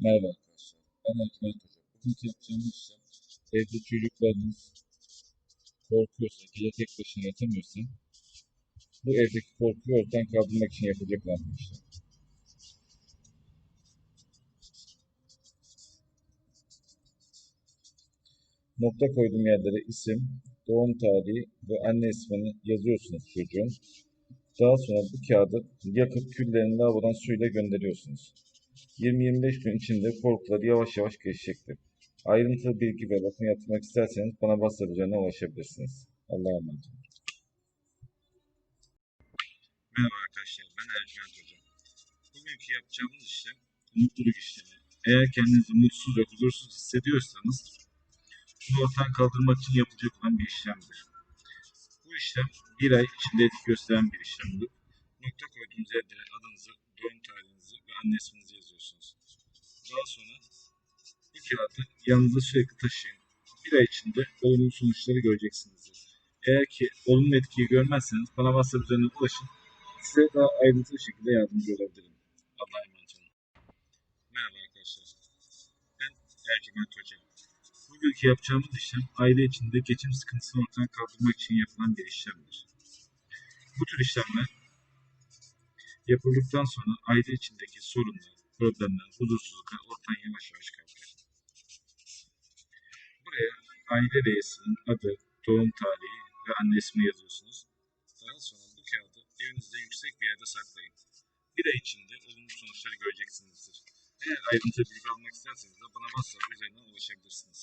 Merhaba arkadaşlar. Ben Ercüment Hoca. Bugünkü yapacağımız işlem evde çocuklarınız korkuyorsa, gece tek başına yatamıyorsa bu evdeki korkuyu ortadan kaldırmak için yapacak olan bir işlem. Nokta koyduğum yerlere isim, doğum tarihi ve anne ismini yazıyorsunuz çocuğun. Daha sonra bu kağıdı yakıp küllerini lavabodan suyla gönderiyorsunuz. 20-25 gün içinde korkuları yavaş yavaş geçecektir. Ayrıntılı bilgi ve bakım yapmak isterseniz bana WhatsApp ulaşabilirsiniz. Allah'a emanet olun. Merhaba arkadaşlar, ben Ercüment Hoca. Bugünkü yapacağımız işlem mutluluk işlemi. Eğer kendinizi mutsuz ve huzursuz hissediyorsanız bunu ortadan kaldırmak için yapılacak olan bir işlemdir. Bu işlem bir ay içinde etki gösteren bir işlemdir. Nokta koyduğunuz yerlere adınızı, doğum tarihinizi ve anne isminizi yazıyorsunuz. Daha sonra bu kağıdı yanınızda sürekli taşıyın. Bir ay içinde olumlu sonuçları göreceksinizdir. Eğer ki olumlu etkiyi görmezseniz bana WhatsApp üzerinden ulaşın. Size daha ayrıntılı şekilde yardımcı olabilirim. Allah'a emanet olun. Merhaba arkadaşlar. Ben Ercüment Hoca. Bugünkü yapacağımız işlem aile içinde geçim sıkıntısını ortadan kaldırmak için yapılan bir işlemdir. Bu tür işlemler yapıldıktan sonra aile içindeki sorunlar, problemler, huzursuzluklar ortadan yavaş yavaş kalkar. Buraya aile reisinin adı, doğum tarihi ve anne ismi yazıyorsunuz. Daha sonra bu kağıdı evinizde yüksek bir yerde saklayın. Bir ay içinde olumlu sonuçları göreceksinizdir. Eğer ayrıntılı bilgi almak isterseniz de bana WhatsApp üzerinden ulaşabilirsiniz.